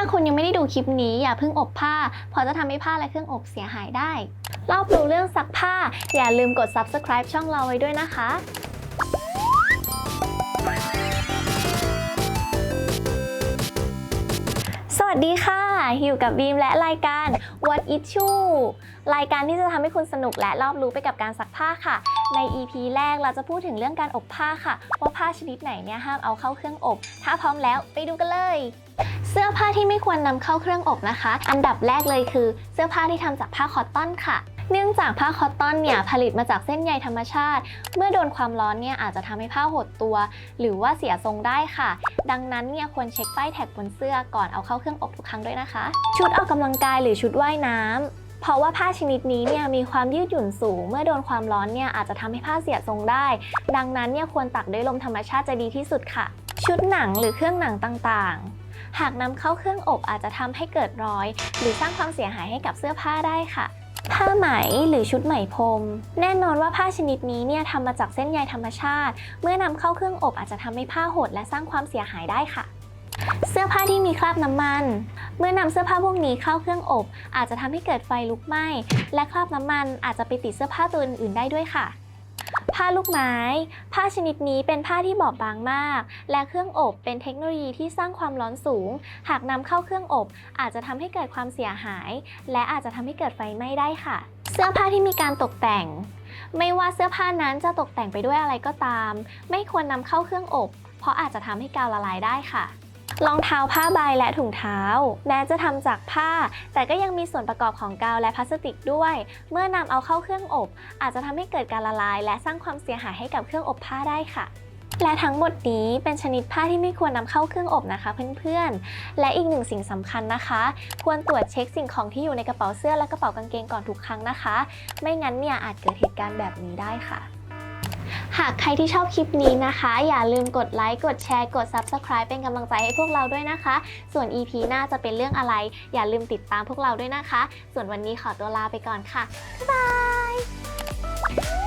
าคุณยังไม่ได้ดูคลิปนี้อย่าเพิ่งอบผ้าเพราะจะทำให้ผ้าและเครื่องอบเสียหายได้ รอบรู้เรื่องซักผ้า อย่าลืมกด subscribe ช่องเราไว้ด้วยนะคะสวัสดีค่ะ ฮิวกับบีมและรายการ What Issue รายการที่จะทำให้คุณสนุกและรอบรู้ไปกับการซักผ้าค่ะ ใน EP แรกเราจะพูดถึงเรื่องการอบผ้าค่ะ ว่าผ้าชนิดไหนเนี่ยห้ามเอาเข้าเครื่องอบ ถ้าพร้อมแล้วไปดูกันเลยเสื้อผ้าที่ไม่ควรนำเข้าเครื่องอบนะคะ อันดับแรกเลยคือ เสื้อผ้าที่ทำจากผ้าคอตตอนค่ะ เนื่องจากผ้าคอตตอนเนี่ยผลิตมาจากเส้นใยธรรมชาติ เมื่อโดนความร้อนเนี่ยอาจจะทำให้ผ้าหดตัว หรือว่าเสียทรงได้ค่ะ ดังนั้นเนี่ยควรเช็คป้ายแท็กบนเสื้อก่อนเอาเข้าเครื่องอบทุกครั้งด้วยนะคะ ชุดออกกำลังกายหรือชุดว่ายน้ำเพราะว่าผ้าชนิดนี้เนี่ยมีความยืดหยุ่นสูง เมื่อโดนความร้อนเนี่ยอาจจะทำให้ผ้าเสียทรงได้ ดังนั้นเนี่ยควรตักด้วยลมธรรมชาติจะดีที่สุดค่ะ ชุดหนังหรือเครื่องหนังต่างๆ หากนำเข้าเครื่องอบอาจจะทำให้เกิดรอย หรือสร้างความเสียหายให้กับเสื้อผ้าได้ค่ะ ผ้าไหมหรือชุดไหมพรม แน่นอนว่าผ้าชนิดนี้เนี่ยทำมาจากเส้นใยธรรมชาติ เมื่อนำเข้าเครื่องอบอาจจะทำให้ผ้าหดและสร้างความเสียหายได้ค่ะ เสื้อผ้าที่มีคราบน้ำมัน เมื่อนำเสื้อผ้าพวกนี้เข้าเครื่องอบ อาจจะทำให้เกิดไฟลุกไหม้และคราบน้ำมันอาจจะไปติดเสื้อผ้าตัวอื่นๆได้ด้วยค่ะ ผ้าลูกไม้ ผ้าชนิดนี้เป็นผ้าที่บอบบางมาก และเครื่องอบเป็นเทคโนโลยีที่สร้างความร้อนสูง หากนำเข้าเครื่องอบ อาจจะทำให้เกิดความเสียหาย และอาจจะทำให้เกิดไฟไหม้ได้ค่ะ เสื้อผ้าที่มีการตกแต่ง ไม่ว่าเสื้อผ้านั้นจะตกแต่งไปด้วยอะไรก็ตาม ไม่ควรนำเข้าเครื่องอบ เพราะอาจจะทำให้กาวละลายได้ค่ะ รองเท้าผ้าใบและถุงเท้า แม้จะทำจากผ้า แต่ก็ยังมีส่วนประกอบของกาวและพลาสติกด้วย เมื่อนำเอาเข้าเครื่องอบ อาจจะทำให้เกิดการละลาย และสร้างความเสียหายให้กับเครื่องอบผ้าได้ค่ะและทั้งหมดนี้เป็นชนิดผ้าที่ไม่ควรนำเข้าเครื่องอบนะคะเพื่อนๆ และอีกหนึ่งสิ่งสำคัญนะคะ ควรตรวจเช็คสิ่งของที่อยู่ในกระเป๋าเสื้อและกระเป๋ากางเกงก่อนทุกครั้งนะคะ ไม่งั้นเนี่ยอาจเกิดเหตุการณ์แบบนี้ได้ค่ะ หากใครที่ชอบคลิปนี้นะคะ อย่าลืมกดไลค์ กดแชร์ กด Subscribe เป็นกำลังใจให้พวกเราด้วยนะคะ ส่วน EP หน้าจะเป็นเรื่องอะไร อย่าลืมติดตามพวกเราด้วยนะคะ ส่วนวันนี้ขอตัวลาไปก่อนค่ะ บ๊ายบาย